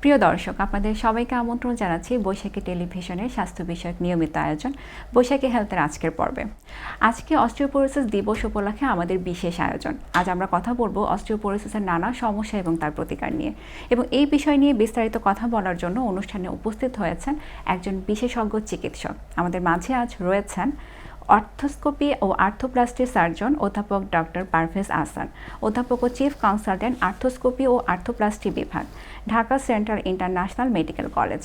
প্রিয় দর্শক, আপনাদের সবাইকে আমন্ত্রণ জানাচ্ছি বৈশাখী টেলিভিশনের স্বাস্থ্য বিষয়ক নিয়মিত আয়োজন, বৈশাখী হেলথের আজকের পর্বে। আজকে অস্টিওপোরোসিস দিবস উপলক্ষে আমাদের বিশেষ আয়োজন। আজ আমরা কথা বলব অস্টিওপোরোসিসের নানা সমস্যা এবং তার প্রতিকার নিয়ে। এবং এই বিষয় নিয়ে বিস্তারিত কথা বলার জন্য অনুষ্ঠানে উপস্থিত হয়েছেন একজন বিশেষজ্ঞ চিকিৎসক। আমাদের মাঝে আজ রয়েছেন অর্থোস্কোপি ও আর্থোপ্লাস্টি সার্জন অধ্যাপক ডক্টর পারভেজ আসান অধ্যাপক ও চিফ কনসালটেন্ট আর্থোস্কোপি ও আর্থোপ্লাস্টি বিভাগ Dhaka central international medical college.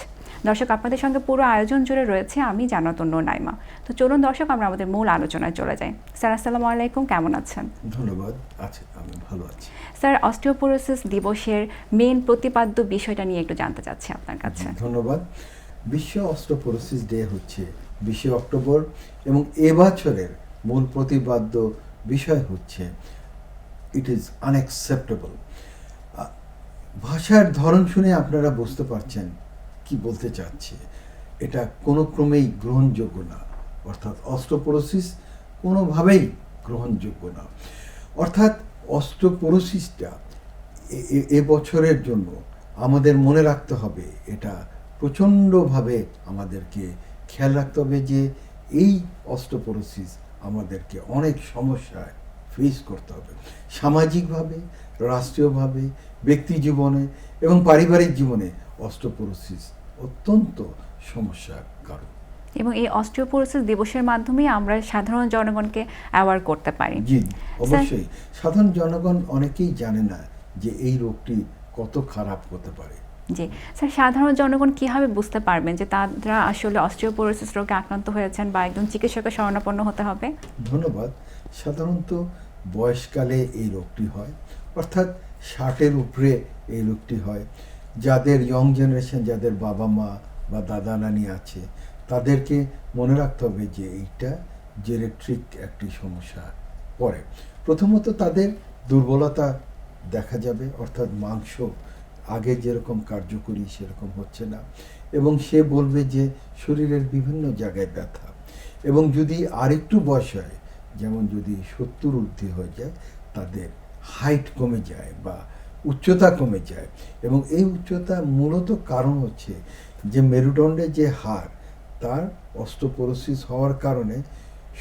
দর্শক আপনাদের সঙ্গে পুরো আয়োজন জুড়ে রয়েছে আমি জানাতন্য নাইমা। তো চলুন দর্শক আমরা আমাদের মূল আলোচনায় চলে যাই। স্যার আসসালামু আলাইকুম কেমন আছেন? ধন্যবাদ আছে আমি ভালো আছি। স্যার অস্টিওপোরোসিস দিবসের মেন প্রতিপাদ্য বিষয়টা নিয়ে একটু জানতে চাচ্ছি আপনার কাছে। ধন্যবাদ। বিশ্ব অস্ট্রোপোরোসিস ডে হচ্ছে বিশে অক্টোবর এবং এবছরের মূল প্রতিপাদ্য বিষয় হচ্ছে ইট ইজ আনএক্সেপ্টেবল ভাষার ধরন শুনে আপনারা বুঝতে পারছেন কি বলতে চাচ্ছে। এটা কোনো ক্রমেই গ্রহণযোগ্য না। অর্থাৎ অস্ট্রোপোরোসিস কোনোভাবেই গ্রহণযোগ্য না। অর্থাৎ অস্ট্রোপোরোসিসটা এ- বছরের জন্য আমাদের মনে রাখতে হবে, এটা প্রচণ্ডভাবে আমাদেরকে খেয়াল রাখতে হবে যে এই অস্ট্রোপোরোসিস আমাদেরকে অনেক সমস্যায় ফেস করতে হবে। সামাজিকভাবে রাষ্ট্রীয়ভাবে ব্যক্তি জীবনে এবং পারিবারিক জীবনে অস্ট্রোপোরোসিস অত্যন্ত সমস্যার কারণ এবং এই অস্টিওপোরোসিস দিবসের মাধ্যমে আমরা সাধারণ জনগণকে অ্যাওয়ার করতে পারি। জি অবশ্যই। সাধারণ জনগণ অনেকেই জানে না যে এই রোগটি কত খারাপ হতে পারে। জি। স্যার, সাধারণ জনগণ কীভাবে বুঝতে পারবেন যে তারা আসলে অস্টিওপোরোসিস রোগে আক্রান্ত হয়েছেন বা একজন চিকিৎসকের শরণাপন্ন হতে হবে? ধন্যবাদ। সাধারণত বয়সকালে এই রোগটি হয়, অর্থাৎ ষাটের উপরে এই রোগটি হয়। যাদের ইয়ং জেনারেশন যাদের বাবা মা বা দাদা নানি আছে, তাদেরকে মনে রাখতে হবে যে এইটা জেনেট্রিক একটি সমস্যা পড়ে। প্রথমত তাদের দুর্বলতা দেখা যাবে, অর্থাৎ মাংস আগে যেরকম কার্যকরী সেরকম হচ্ছে না। এবং সে বলবে যে শরীরের বিভিন্ন জায়গায় ব্যথা। এবং যদি আরেকটু বয়স হয়, যেমন যদি সত্তর ঊর্ধ্বে হয়ে যায়, তাদের হাইট কমে যায় বা উচ্চতা কমে যায়। এবং এই উচ্চতা মূলত কারণ হচ্ছে যে মেরুদণ্ডের যে হার তার অস্ট্রোপোরোসিস হওয়ার কারণে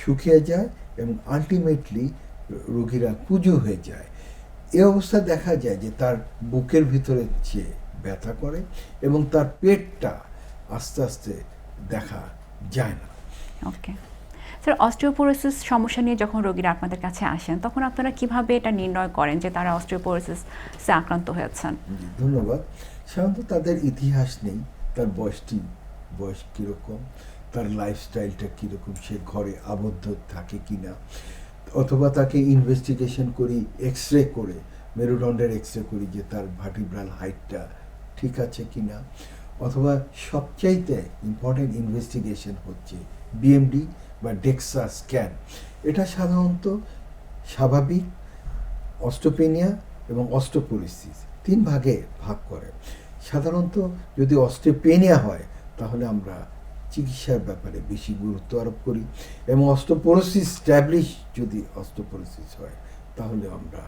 শুকিয়ে যায় এবং আলটিমেটলি রোগীরা কুজু হয়ে যায়। এ অবস্থা দেখা যায় যে তার বুকের ভিতরে চেয়ে ব্যথা করে এবং তার পেটটা আস্তে আস্তে দেখা যায় না। ওকে স্যার অস্টিওপোরোসিস সমস্যা নিয়ে যখন রোগীরা আপনাদের কাছে আসেন তখন আপনারা কীভাবে এটা নির্ণয় করেন যে তারা অস্টিওপোরোসিসে আক্রান্ত হয়েছেন? ধন্যবাদ। সাধারণত তাদের ইতিহাস নেই তার বয়সটি বয়স কীরকম তার লাইফস্টাইলটা কীরকম সে ঘরে আবদ্ধ থাকে কি না অথবা তাকে ইনভেস্টিগেশন করি এক্স রে করে, মেরুদণ্ডের এক্স রে করি যে তার ভার্টিব্রাল হাইটটা ঠিক আছে কি না অথবা সবচাইতে ইম্পর্টেন্ট ইনভেস্টিগেশন হচ্ছে বিএমডি বা ডেক্সা স্ক্যান এটা সাধারণত স্বাভাবিক অস্টোপেনিয়া এবং অস্টোপোরিসিস তিন ভাগে ভাগ করে। সাধারণত যদি অস্টোপেনিয়া হয়, তাহলে আমরা চিকিৎসার ব্যাপারে বেশি গুরুত্ব আরোপ করি এবং অস্টোপোরোসিস স্ট্যাবলিশ যদি অস্টোপোরোসিস হয় তাহলে আমরা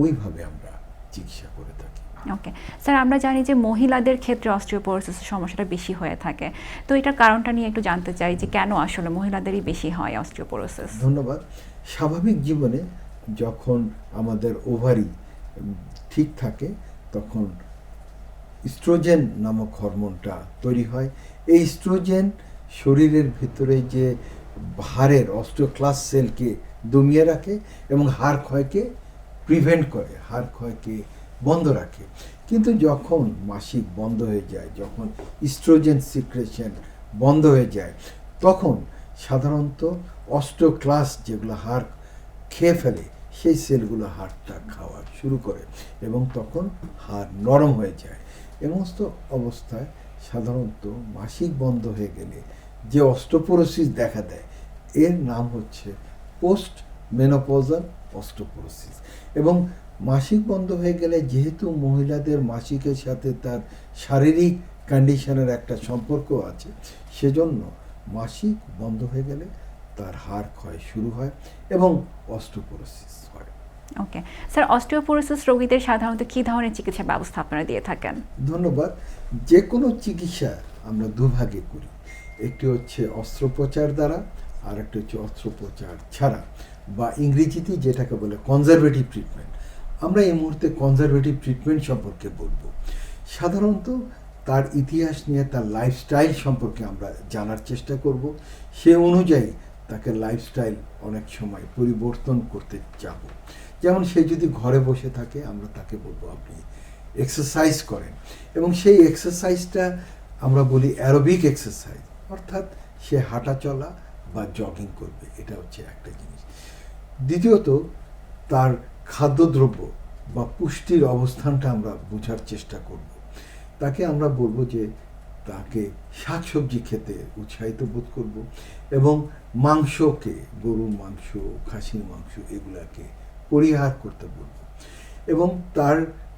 ওইভাবে আমরা চিকিৎসা করে থাকি। ওকে স্যার আমরা জানি যে মহিলাদের ক্ষেত্রে অস্টিওপোরোসিসের সমস্যাটা বেশি হয়ে থাকে। তো এটার কারণটা নিয়ে একটু জানতে চাই যে কেন আসলে মহিলাদেরই বেশি হয় অস্টিওপোরোসিস ধন্যবাদ। স্বাভাবিক জীবনে যখন আমাদের ওভারি ঠিক থাকে তখন ইস্ট্রোজেন নামক হরমোনটা তৈরি হয়। এই ইস্ট্রোজেন শরীরের ভিতরে যে হাড়ের অস্ট্রোক্লাস সেলকে দমিয়ে রাখে এবং হাড় ক্ষয়কে প্রিভেন্ট করে, হাড় ক্ষয়কে বন্ধ রাখে। কিন্তু যখন মাসিক বন্ধ হয়ে যায়, যখন ইস্ট্রোজেন সিক্রেশন বন্ধ হয়ে যায়, তখন সাধারণত অস্ট্রোক্লাস যেগুলো হাড় খেয়ে ফেলে, সেই সেলগুলো হাড়টা খাওয়া শুরু করে এবং তখন হাড় নরম হয়ে যায়। সমস্ত অবস্থায় সাধারণত মাসিক বন্ধ হয়ে গেলে যে অস্টোপোরোসিস দেখা দেয়, এর নাম হচ্ছে পোস্ট মেনোপজাল অস্টোপোরোসিস। এবং মাসিক বন্ধ হয়ে গেলে যেহেতু মহিলাদের মাসিকের সাথে তার শারীরিক কন্ডিশনের একটা সম্পর্ক আছে, সেজন্য মাসিক বন্ধ হয়ে গেলে তার হাড় ক্ষয় শুরু হয় এবং অস্টোপোরোসিস হয়। ওকে স্যার অস্টিওপোরোসিস রোগীদের সাধারণত কী ধরনের চিকিৎসা ব্যবস্থা আপনারা দিয়ে থাকেন? ধন্যবাদ। যে কোনো চিকিৎসা আমরা দুভাগে করি। একটি হচ্ছে অস্ত্রোপচার দ্বারা আর একটি হচ্ছে অস্ত্রোপচার ছাড়া বা ইংরেজিতে যেটাকে বলে কনজারভেটিভ ট্রিটমেন্ট আমরা এই মুহূর্তে কনজারভেটিভ ট্রিটমেন্ট সম্পর্কে বলব। সাধারণত তার ইতিহাস নিয়ে, তার লাইফস্টাইল সম্পর্কে আমরা জানার চেষ্টা করব। সে অনুযায়ী তাকে লাইফস্টাইল অনেক সময় পরিবর্তন করতে যাব যেমন সে যদি ঘরে বসে থাকে, আমরা তাকে বলব আপনি এক্সারসাইজ করেন। এবং সেই এক্সারসাইজটা আমরা বলি অ্যারোবিক এক্সারসাইজ অর্থাৎ সে হাঁটা চলা বা জগিং করবে, এটা হচ্ছে একটা জিনিস। দ্বিতীয়ত, তার খাদ্যদ্রব্য বা পুষ্টির অবস্থানটা আমরা বোঝার চেষ্টা করব। তাকে আমরা বলব যে, তাকে শাকসবজি খেতে উৎসাহিত বোধ করব এবং মাংসকে, গরুর মাংস, খাসির মাংস এগুলাকে পরিহার করতে বলব। এবং তার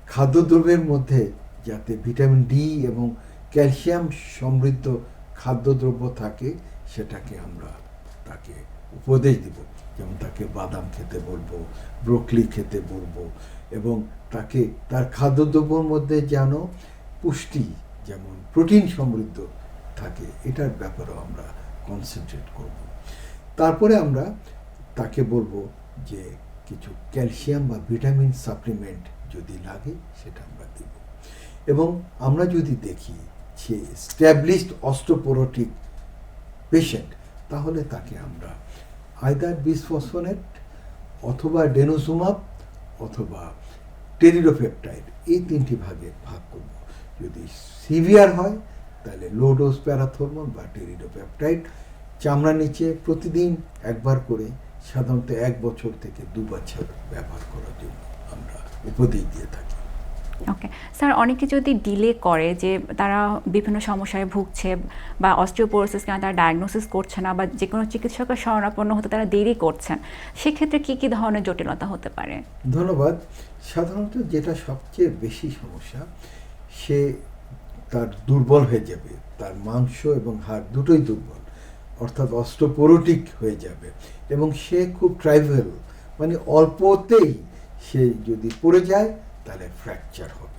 খাদ্যদ্রব্যের মধ্যে যাতে ভিটামিন ডি এবং ক্যালসিয়াম সমৃদ্ধ খাদ্যদ্রব্য থাকে, সেটাকে আমরা তাকে উপদেশ দিব। যেমন তাকে বাদাম খেতে বলব, ব্রোকলি খেতে বলব এবং তাকে, তার খাদ্যদ্রব্যর মধ্যে যেন পুষ্টি যেমন প্রোটিন সমৃদ্ধ থাকে, এটার ব্যাপারেও আমরা কনসেন্ট্রেট করব। তারপরে আমরা তাকে বলব যে কিছু ক্যালসিয়াম বা ভিটামিন সাপ্লিমেন্ট যদি লাগে, সেটা আমরা দেব। এবং আমরা যদি দেখি যে স্ট্যাবলিশড অস্টোপোরোটিক পেশেন্ট তাহলে তাকে আমরা আয়দার বিসফসফোনেট অথবা ডেনোসুমাব অথবা টেরিডোপেপটাইড, এই তিনটি ভাগে ভাগ করব। যদি সিভিয়ার হয়, তাহলে লো ডোজ প্যারাথরমন বা টেরিডোপেপটাইড, চামড়া নিচে প্রতিদিন একবার করে সাধারণত এক বছর থেকে দু বছর ব্যবহার করার জন্য আমরা উপদেশ দিয়ে থাকি। ওকে স্যার অনেকে যদি ডিলে করে যে তারা বিভিন্ন সমস্যায় ভুগছে বা অস্টিওপোরোসিস কেন তারা ডায়াগনোসিস করছে না বা যে কোনো চিকিৎসকের শরণাপন্ন হতে তারা দেরি করছেন সেক্ষেত্রে কী কী ধরনের জটিলতা হতে পারে? ধন্যবাদ। সাধারণত যেটা সবচেয়ে বেশি সমস্যা সে তার দুর্বল হয়ে যাবে তার মাংস এবং হাড় দুটোই দুর্বল। অর্থাৎ অস্ট্রোপোরোটিক হয়ে যাবে। এবং সে খুব ট্রাইভেল মানে অল্পতেই সে যদি পড়ে যায়, তাহলে ফ্র্যাকচার হবে।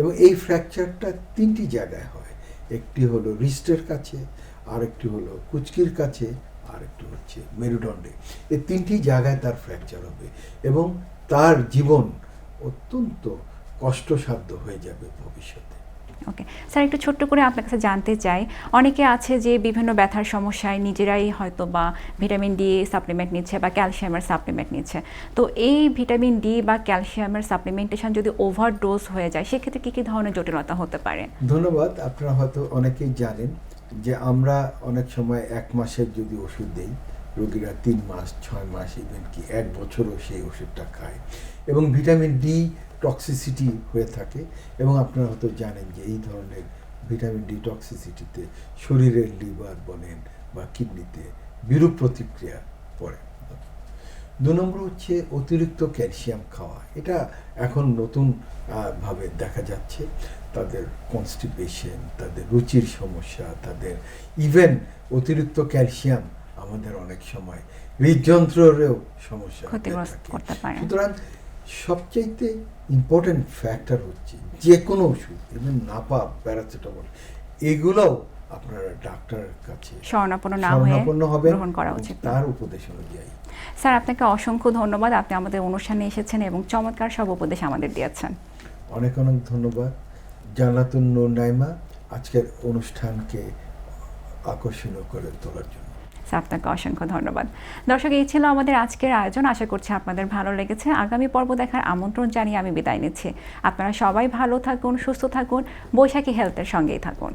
এবং এই ফ্র্যাকচারটা তিনটি জায়গায় হয়। একটি হলো রিস্টের কাছে, আরেকটি হলো কুচকির কাছে, আরেকটি হচ্ছে মেরুদণ্ডে। এই তিনটি জায়গায় তার ফ্র্যাকচার হবে। এবং তার জীবন অত্যন্ত কষ্টসাধ্য হয়ে যাবে ভবিষ্যতে। ওকে স্যার একটু ছোট্ট করে আপনার কাছে জানতে চাই। অনেকে আছে যে বিভিন্ন ব্যথার সমস্যায় নিজেরাই হয়তো বা ভিটামিন ডি সাপ্লিমেন্ট নিচ্ছে বা ক্যালসিয়ামের সাপ্লিমেন্ট নিচ্ছে। তো এই ভিটামিন ডি বা ক্যালসিয়ামের সাপ্লিমেন্টেশন যদি ওভারডোজ হয়ে যায়, সেক্ষেত্রে কী কী ধরনের জটিলতা হতে পারে? ধন্যবাদ। আপনারা হয়তো অনেকেই জানেন যে আমরা অনেক সময় এক মাসের যদি ওষুধ দিই, রোগীরা তিন মাস, ছয় মাস ইভেন কি এক বছরও সেই ওষুধটা খায়। এবং ভিটামিন ডি টক্সিসিটি হয়ে থাকে এবং আপনারা হয়তো জানেন যে এই ধরনের ভিটামিন ডি টক্সিসিটিতে শরীরের লিভার বলেন বা কিডনিতে বিরূপ প্রতিক্রিয়া পড়ে। দু নম্বর হচ্ছে অতিরিক্ত ক্যালসিয়াম খাওয়া। এটা এখন নতুন ভাবে দেখা যাচ্ছে। তাদের কনস্টিপেশন তাদের রুচির সমস্যা তাদের ইভেন অতিরিক্ত ক্যালসিয়াম আমাদের অনেক সময় হৃদযন্ত্রেরও সমস্যা সুতরাং সবচাইতে ইম্পর্টেন্ট ফ্যাক্টর হচ্ছে যে কোনো ওষুধ ইভেন নাপা প্যারাসিটামল এগুলোও আপনারা ডাক্তারের কাছে শরণাপন্ন না হয়ে গ্রহণ করা উচিত। তার উপদেশ অনুযায়ী স্যার আপনাকে অসংখ্য ধন্যবাদ। আপনি আমাদের অনুষ্ঠানে এসেছেন এবং চমৎকার সব উপদেশ আমাদের দিয়েছেন। অনেক অনেক ধন্যবাদ। জান্নাতুন নূর নাইমা আজকের অনুষ্ঠানকে আকর্ষণীয় করে তোলার জন্য। আপনাকে অসংখ্য ধন্যবাদ। দর্শক, এই ছিল আমাদের আজকের আয়োজন। আশা করছি আপনাদের ভালো লেগেছে। আগামী পর্ব দেখার আমন্ত্রণ জানিয়ে আমি বিদায় নিচ্ছি। আপনারা সবাই ভালো থাকুন, সুস্থ থাকুন, বৈশাখী হেলথের সঙ্গেই থাকুন।